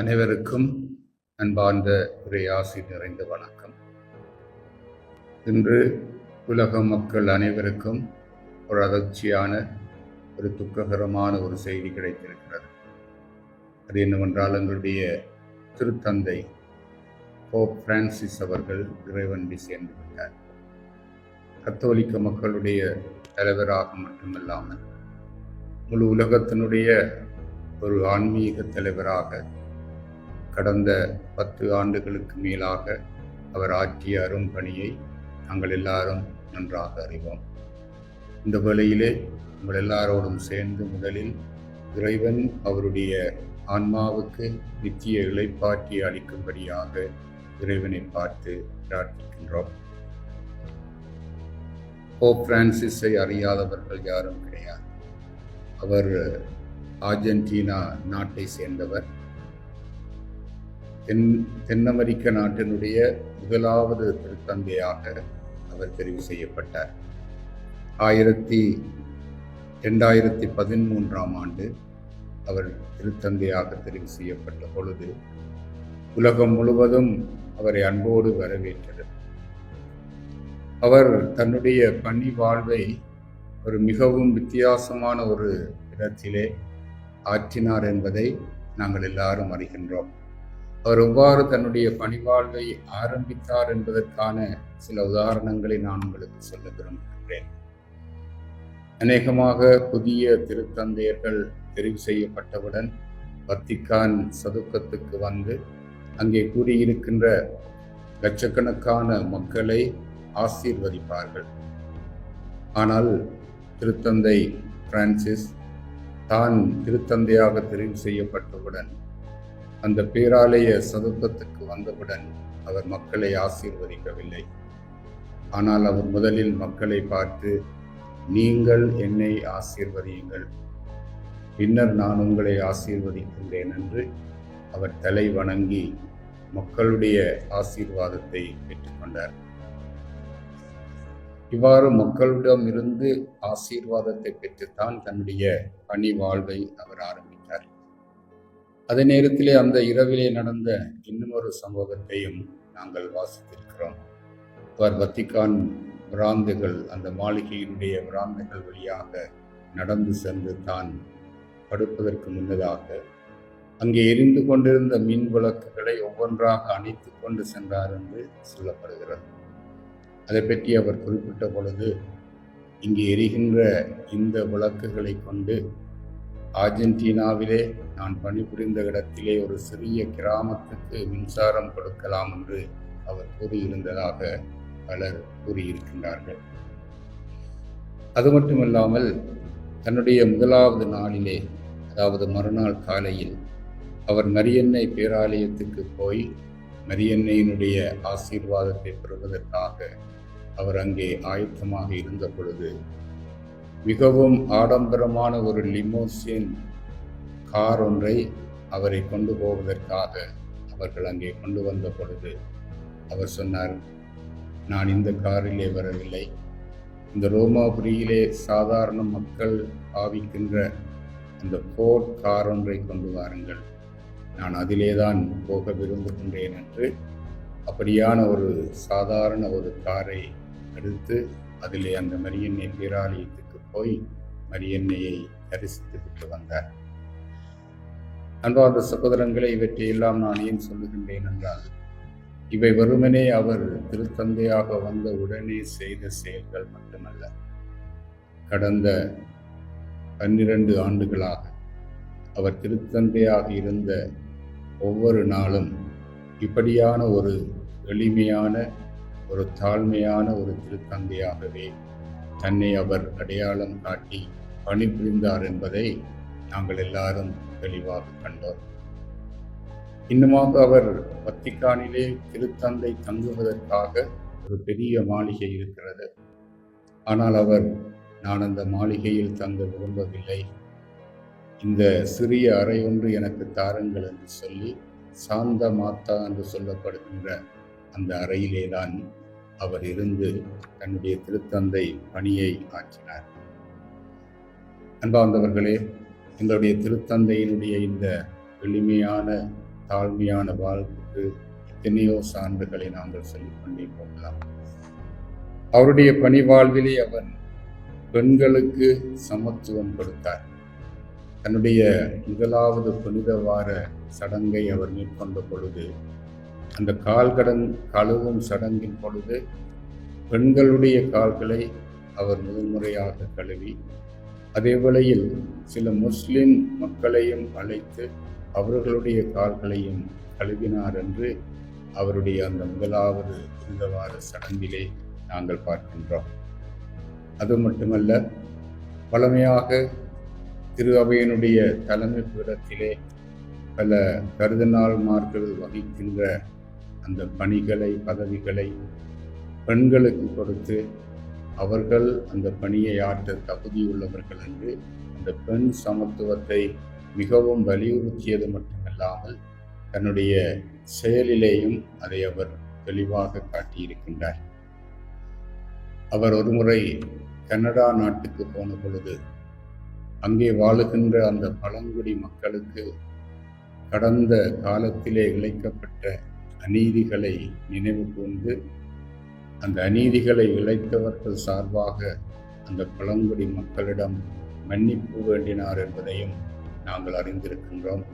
அனைவருக்கும் அன்பார்ந்த உரையாசி நிறைந்த வணக்கம். இன்று உலக மக்கள் அனைவருக்கும் ஒரு அதிர்ச்சியான ஒரு துக்ககரமான ஒரு செய்தி கிடைத்திருக்கிறது. அது என்னவென்றால் எங்களுடைய திருத்தந்தை போப் பிரான்சிஸ் அவர்கள் இறைவண்டி சேர்ந்து விட்டார். கத்தோலிக்க மக்களுடைய தலைவராக மட்டுமல்லாமல் முழு உலகத்தினுடைய ஒரு ஆன்மீக தலைவராக கடந்த பத்து ஆண்டுகளுக்கு மேலாக அவர் ஆற்றிய அரும்பணியை நாங்கள் எல்லாரும் நன்றாக அறிவோம். இந்த வேளையிலே உங்கள் எல்லாரோடும் சேர்ந்து முதலில் இறைவன் அவருடைய ஆன்மாவுக்கு நித்திய இழைப்பாற்றி அளிக்கும்படியாக இறைவனை பார்த்து பிரார்த்திக்கின்றோம். போப் பிரான்சிஸை அறியாதவர்கள் யாரும் கிடையாது. அவர் ஆர்ஜென்டினா நாட்டை சேர்ந்தவர். தென் தென் அமெரிக்க நாட்டினுடைய முதலாவது திருத்தந்தையாக அவர் தெரிவு செய்யப்பட்டார். ஆயிரத்தி ரெண்டாயிரத்தி பதிமூன்றாம் ஆண்டு அவர் திருத்தந்தையாக தெரிவு செய்யப்பட்ட பொழுது உலகம் முழுவதும் அவரை அன்போடு வரவேற்றது. அவர் தன்னுடைய பணி வாழ்வை ஒரு மிகவும் வித்தியாசமான ஒரு இடத்திலே ஆற்றினார் என்பதை நாங்கள் எல்லாரும் அறிகின்றோம். அவர் எவ்வாறு தன்னுடைய பணிவாழ்வை ஆரம்பித்தார் என்பதற்கான சில உதாரணங்களை நான் உங்களுக்கு சொல்ல விரும்புகின்றேன் அநேகமாக புதிய திருத்தந்தையர்கள் தெரிவு செய்யப்பட்டவுடன் வத்திக்கான் சதுக்கத்துக்கு வந்து அங்கே கூடியிருக்கின்ற லட்சக்கணக்கான மக்களை ஆசீர்வதிப்பார்கள். ஆனால் திருத்தந்தை பிரான்சிஸ் தான் திருத்தந்தையாக தெரிவு செய்யப்பட்டவுடன் அந்த பேராலய சதுக்கத்துக்கு வந்தவுடன் அவர் மக்களை ஆசீர்வதிக்கவில்லை. ஆனால் அவர் முதலில் மக்களை பார்த்து நீங்கள் என்னை ஆசீர்வதியுங்கள். பின்னர் நான் உங்களை ஆசீர்வதிக்கின்றேன் என்று அவர் தலை வணங்கி மக்களுடைய ஆசீர்வாதத்தை பெற்றுக்கொண்டார் இவ்வாறு மக்களிடம் இருந்து ஆசீர்வாதத்தை பெற்றுத்தான் தன்னுடைய பணி வாழ்வை அவர் ஆரம்பித்தார். அதே நேரத்திலே அந்த இரவிலே நடந்த இன்னுமொரு சம்பவத்தையும் நாங்கள் வாசித்திருக்கிறோம். அவர் வத்திக்கான் பிராந்துகள் அந்த மாளிகையினுடைய பிராந்துகள் வழியாக நடந்து சென்று தான் படுப்பதற்கு முன்னதாக அங்கே எரிந்து கொண்டிருந்த மின் விளக்குகளை ஒவ்வொன்றாக அணைத்து கொண்டு சென்றார் என்று சொல்லப்படுகிறது. அதை பற்றி அவர் குறிப்பிட்ட பொழுது இங்கே எரிகின்ற இந்த விளக்குகளை கொண்டு ஆர்ஜென்டினாவிலே நான் பணிபுரிந்த இடத்திலே ஒரு சிறிய கிராமத்துக்கு மின்சாரம் கொடுக்கலாம் என்று அவர் கூறியிருந்ததாக பலர் கூறியிருக்கின்றார்கள். அது மட்டுமல்லாமல் தன்னுடைய முதலாவது நாளிலே அதாவது மறுநாள் காலையில் அவர் மரியன்னை பேராலயத்துக்கு போய் மரியன்னையினுடைய ஆசீர்வாதத்தை பெறுவதற்காக அவர் அங்கே ஆயத்தமாக இருந்த பொழுது மிகவும் ஆடம்பரமான ஒரு லிமோசின் கார் ஒன்றை அவரை கொண்டு போவதற்காக அவர்கள் அங்கே கொண்டு வந்த பொழுது அவர் சொன்னார் நான் இந்த காரிலே வரவில்லை. இந்த ரோமாபுரியிலே சாதாரண மக்கள் பாவிக்கின்ற அந்த போர்ட் கார் ஒன்றை கொண்டு வாருங்கள். நான் அதிலே தான் போக விரும்புகின்றேன் என்று அப்படியான ஒரு சாதாரண ஒரு காரை எடுத்து அதிலே அந்த மரியன்னை பேராலயத்துக்கு போய் மரியன்னையை தரிசித்து விட்டு வந்தார். அன்பார்ந்த சகோதரங்களை இவற்றையெல்லாம் நான் ஏன் சொல்லுகின்றேன் என்றால் இவை வெறுமனே அவர் திருத்தந்தையாக வந்த உடனே செய்த செயல்கள் மட்டுமல்ல. கடந்த பன்னிரண்டு ஆண்டுகளாக அவர் திருத்தந்தையாக இருந்த ஒவ்வொரு நாளும் இப்படியான ஒரு எளிமையான ஒரு தாழ்மையான ஒரு திருத்தந்தையாகவே தன்னை அவர் அடையாளம் காட்டி பணிபுரிந்தார் என்பதை நாங்கள் எல்லாரும் தெளிவாக கண்டோம். இன்னுமாக அவர் வத்திக்கானிலே திருத்தந்தை தங்குவதற்காக ஒரு பெரிய மாளிகை இருக்கிறது. ஆனால் அவர் நான் அந்த மாளிகையில் தங்க விரும்பவில்லை. இந்த சிறிய அறை ஒன்று எனக்கு தாருங்கள் என்று சொல்லி சாந்த மாத்தா என்று சொல்லப்படுகின்ற அந்த அறையிலே தான் அவர் இருந்து தன்னுடைய திருத்தந்தை பணியை ஆற்றினார். அன்பார்ந்தவர்களே எங்களுடைய திருத்தந்தையினுடைய இந்த எளிமையான தாழ்மையான வாழ்வுக்கு எத்தனையோ சான்றுகளை நாங்கள் சொல்லிக் கொண்டே போகலாம். அவருடைய பணி வாழ்விலே அவர் பெண்களுக்கு சமத்துவம் கொடுத்தார். தன்னுடைய முதலாவது புனித வார சடங்கை அவர் மேற்கொண்ட பொழுது அந்த கால்கடன் கழுவும் சடங்கின் பொழுது பெண்களுடைய கால்களை அவர் முதன்முறையாக கழுவி அதே வேளையில் சில முஸ்லிம் மக்களையும் அழைத்து அவர்களுடைய கால்களையும் கழுவினார் என்று அவருடைய அந்த முதலாவது புனிதவார சடங்கிலே நாங்கள் பார்க்கின்றோம். அது மட்டுமல்ல பழமையாக திரு அவையினுடைய தலைமை பீடத்திலே பல கருதநாள்மார்கள் வகிக்கின்ற அந்த பணிகளை பதவிகளை பெண்களுக்கு கொடுத்து அவர்கள் அந்த பணியை ஆற்ற தகுதியுள்ளவர்கள் என்று அந்த பெண் சமத்துவத்தை மிகவும் வலியுறுத்தியது மட்டுமல்லாமல் தன்னுடைய செயலிலேயும் அதை அவர் தெளிவாக காட்டியிருக்கின்றார். அவர் ஒருமுறை கனடா நாட்டுக்கு போன பொழுது அங்கே வாழுகின்ற அந்த பழங்குடி மக்களுக்கு கடந்த காலத்திலே இழைக்கப்பட்ட அநீதிகளை நினைவு கூர்ந்து அந்த அநீதிகளை இழைத்தவர்கள் சார்பாக அந்த பழங்குடி மக்களிடம் மன்னிப்பு வேண்டினார் என்பதையும் நாங்கள் அறிந்திருக்கின்றோம்.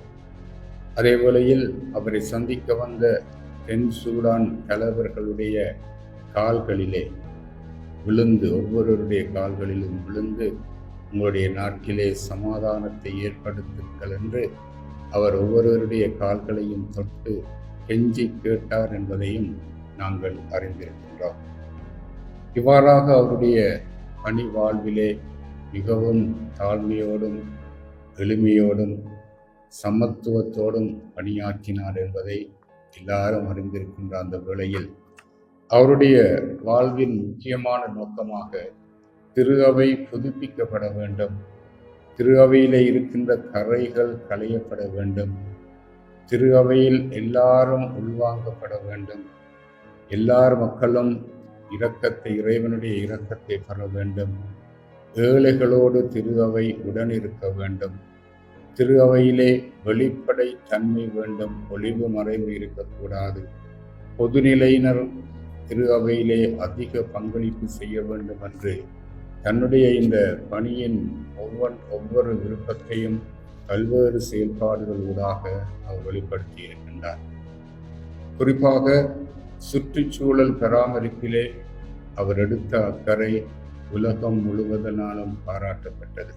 அதே வேளையில் அவரை சந்திக்க வந்த தென் சூடான் தலைவர்களுடைய கால்களிலே விழுந்து ஒவ்வொருவருடைய கால்களிலும் விழுந்து உங்களுடைய நாட்டிலே சமாதானத்தை ஏற்படுத்துங்கள் என்று அவர் ஒவ்வொருவருடைய கால்களையும் தொட்டு கெஞ்சி கேட்டார் என்பதையும் நாங்கள் அறிந்திருக்கின்றோம். இவ்வாறாக அவருடைய பணி வாழ்விலே மிகவும் தாழ்மையோடும் எளிமையோடும் சமத்துவத்தோடும் பணியாற்றினார் என்பதை எல்லாரும் அறிந்திருக்கின்ற அந்த வேளையில் அவருடைய வாழ்வின் முக்கியமான நோக்கமாக திரு அவை புதுப்பிக்கப்பட வேண்டும். திரு அவையிலே இருக்கின்ற கரைகள் களையப்பட வேண்டும். திரு அவையில் எல்லாரும் உள்வாங்கப்பட வேண்டும். எல்லார் மக்களும் இரக்கத்தை இறைவனுடைய இரக்கத்தை பெற வேண்டும். ஏழைகளோடு திரு அவை உடன் இருக்க வேண்டும். திரு அவையிலே வெளிப்படை தன்மை வேண்டும். ஒளிவு மறைவு இருக்கக்கூடாது. பொதுநிலையினர் திரு அவையிலே அதிக பங்களிப்பு செய்ய வேண்டும் என்று தன்னுடைய இந்த பணியின் ஒவ்வொரு ஒவ்வொரு விருப்பத்தையும் பல்வேறு செயல்பாடுகள் ஊடாக அவர் வெளிப்படுத்தி இருக்கின்றார் குறிப்பாக சுற்றுச்சூழல் பராமரிப்பிலே அவர் எடுத்த அக்கறை உலகம் முழுவதனாலும் பாராட்டப்பட்டது.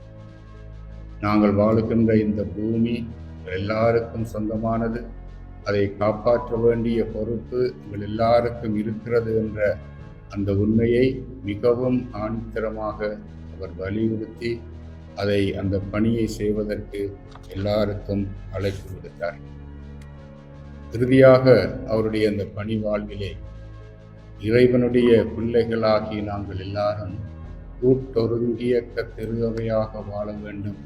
நாங்கள் வாழுகின்ற இந்த பூமி எல்லாருக்கும் சொந்தமானது. அதை காப்பாற்ற வேண்டிய பொறுப்பு எங்கள் எல்லாருக்கும் இருக்கிறது என்ற அந்த உண்மையை மிகவும் ஆணித்தரமாக அவர் வலியுறுத்தி அதை அந்த பணியை செய்வதற்கு எல்லாருக்கும் அழைப்பு விடுத்தார். இறுதியாக அவருடைய அந்த பணி வாழ்விலே இறைவனுடைய பிள்ளைகளாகி நாங்கள் எல்லாரும் கூட்டொருங்கியக்க திருவையாக வாழ வேண்டும்.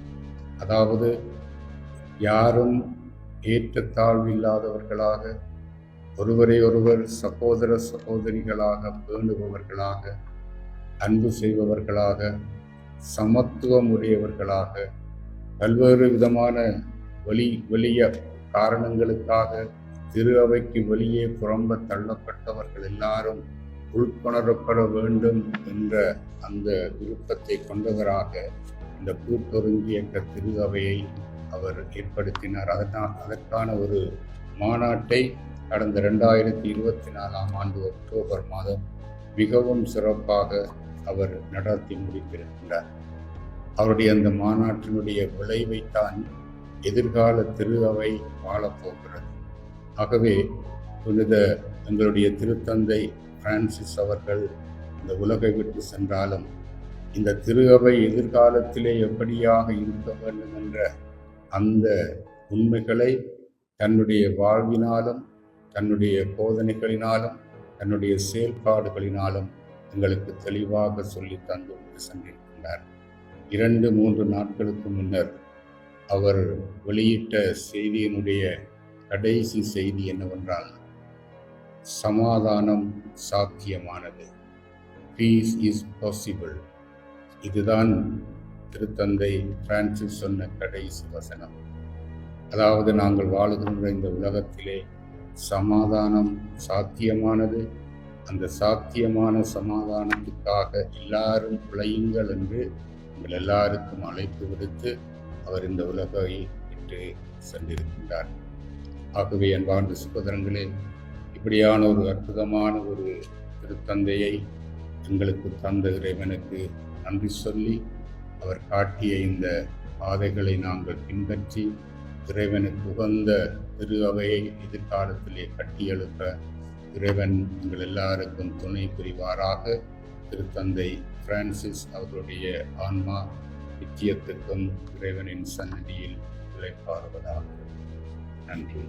அதாவது யாரும் ஏற்றத்தாழ்வில்லாதவர்களாக ஒருவரை ஒருவர் சகோதர சகோதரிகளாக பேணுபவர்களாக அன்பு செய்பவர்களாக சமத்துவம் உடையவர்களாக பல்வேறு விதமான வழி வலிய காரணங்களுக்காக திரு அவைக்கு வெளியே புறம்ப தள்ளப்பட்டவர்கள் எல்லாரும் உள்கொணரப்பட வேண்டும் என்ற அந்த விருப்பத்தை கொண்டவராக இந்த கூட்டொருங்கியக்க திரு அவையை அவர் ஏற்படுத்தினார். அதனால் அதற்கான ஒரு மாநாட்டை கடந்த ரெண்டாயிரத்தி இருபத்தி நாலாம் ஆண்டு அக்டோபர் மாதம் மிகவும் சிறப்பாக அவர் நடத்தி முடித்திருக்கின்றார் அவருடைய அந்த மாநாட்டினுடைய விளைவைத்தான் எதிர்கால திரு அவை வாழப்போகிறது ஆகவே புனித எங்களுடைய திருத்தந்தை பிரான்சிஸ் அவர்கள் இந்த உலகை விட்டு சென்றாலும் இந்த திரு அவை எதிர்காலத்திலே எப்படியாக இருக்க வேண்டும் என்ற அந்த உண்மைகளை தன்னுடைய வாழ்வினாலும் தன்னுடைய போதனைகளினாலும் தன்னுடைய செயல்பாடுகளினாலும் எங்களுக்கு தெளிவாக சொல்லி தந்து சென்றிருக்கின்றார் இரண்டு மூன்று நாட்களுக்கு முன்னர் அவர் வெளியிட்ட செய்தியினுடைய கடைசி செய்தி என்னவென்றால் சமாதானம் சாத்தியமானது. பீஸ் இஸ் பாசிபிள் இதுதான் திருத்தந்தை பிரான்சிஸ் சொன்ன கடைசி வசனம். அதாவது நாங்கள் வாழுகின்ற இந்த உலகத்திலே சமாதானம் சாத்தியமானது அந்த சாத்தியமான சமாதானத்துக்காக எல்லாரும் உழையுங்கள் என்று உங்கள் எல்லாருக்கும் அழைப்பு விடுத்து அவர் இந்த உலகை விட்டு சென்றிருக்கின்றார். ஆகவே அன்பார்ந்த சுகோதரங்களே இப்படியான ஒரு அற்புதமான ஒரு திருத்தந்தையை எங்களுக்கு தந்த இறைவனுக்கு நன்றி சொல்லி அவர் காட்டிய இந்த பாதைகளை நாங்கள் பின்பற்றி இறைவனுக்கு உகந்த திரு அவையை எதிர்காலத்திலே கட்டியெழுப்ப இறைவன் உங்கள் எல்லாருக்கும் துணை புரிவாராக. திருத்தந்தை பிரான்சிஸ் அவர்களுடைய ஆன்மா நித்தியத்துக்கும் இறைவனின் சன்னதியில் இழைப்பாருவதாக நன்றி.